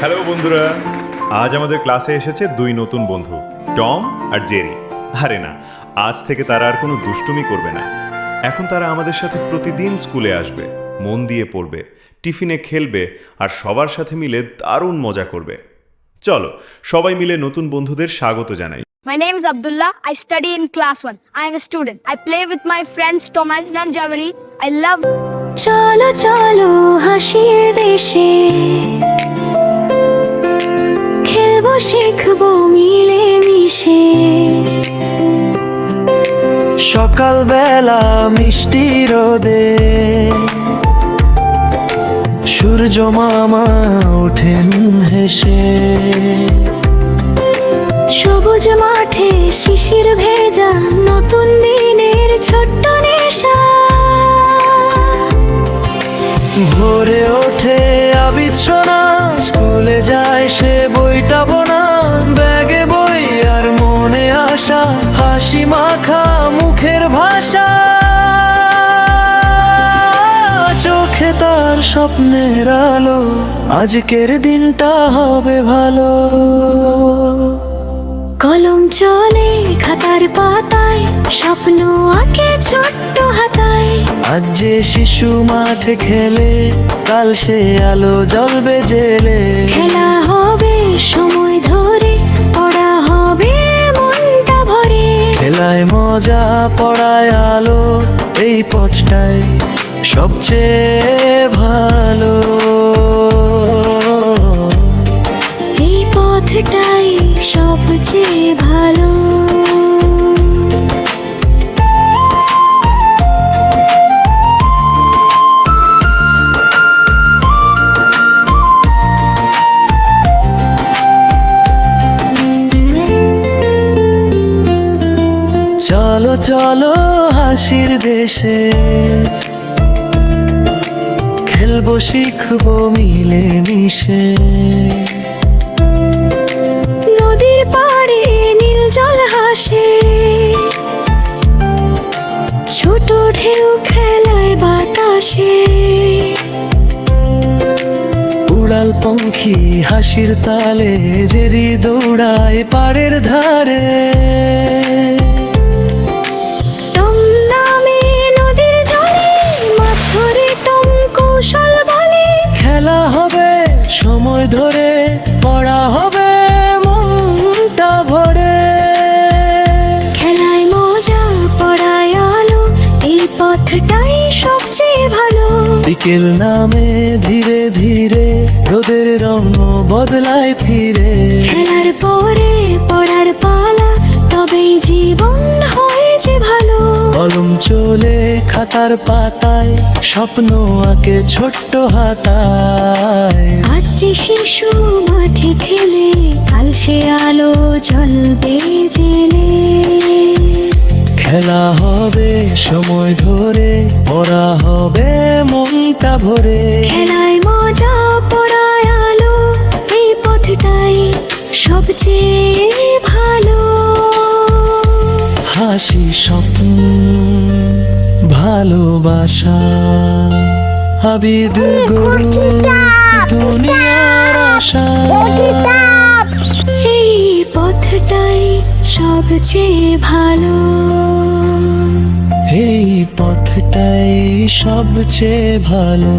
Hello বন্ধুরা আজ আমাদের ক্লাসে এসেছে দুই নতুন বন্ধু টম আর জেরি আরে না আজ থেকে তারা আর কোনো দুষ্টুমি করবে না এখন তারা আমাদের সাথে প্রতিদিন স্কুলে আসবে মন দিয়ে পড়বে টিফিনে খেলবে আর সবার সাথে মিলে দারুণ মজা করবে চলো সবাই মিলে নতুন বন্ধুদের স্বাগত জানাই My name is Abdullah. I study in class 1. I am a student. I play with my friends Thomas and Javeri. I love চলো চলো হাসির দেশে শিখব মিলে মিশে সকালবেলা মিষ্টি রোদে সূর্য মামা ওঠেন হেসে। সবুজ মাঠে শিশির ভেজা নতুন দিনের ছোট্ট নেশা। ভোরে ওঠে সোনা স্কুলে যায় সে বইটা বোনা ব্যাগে বই আর মনে আসা হাসি মাখা মুখের ভাষা। চোখে তার স্বপ্নের আলো, আজকের দিনটা হবে ভালো। কলম চলে খাতার পাতায়, স্বপ্ন আঁকে ছোট্ট হাতায় আজ যে শিশু মাঠে খেলে কাল সে আলো জ্বলবে জেলে। খেলা হবে সময় ধরে পড়া হবে মনটা ভরে। খেলায় মজা পড়ায় আলো এই পথটাই সবচেয়ে ভালো। এই পথটাই সবচেয়ে ভালো। চলো চলো হাসির দেশে। খেলব শিখব মিলে মিশে নদীর পাড়ে নীল জল হাসে। ছোট ঢেউ খেলায় বাতাসে। উড়াল পঙ্খী হাসির তালে জেরি দৌড়ায় পাড়ের ধারে। ধরে পড়া হবে মনটা ভরে। খেলায় মজা পড়ায় আলো এই পথটাই সবচেয়ে ভালো। বিকেল নামে ধীরে ধীরে রোদের রঙ বদলায় ফিরে। খেলার পরে পড়ার পালা তবেই জীবন হয় যে ভালো। কলম চলে খাতার পাতায় স্বপ্ন আঁকে ছোট্ট হাতায়। যে শিশু মাঠে খেলে কাল সে আলো জ্বলবে জেলে। খেলা হবে সময় ধরে পড়া হবে মনটা ভরে। খেলায় মজা পড়ায় আলো এই পথটাই সবচেয়ে ভালো। হাসি স্বপ্ন ভালোবাসা আবিদ গরু। পথটাই সবচেয়ে ভালো।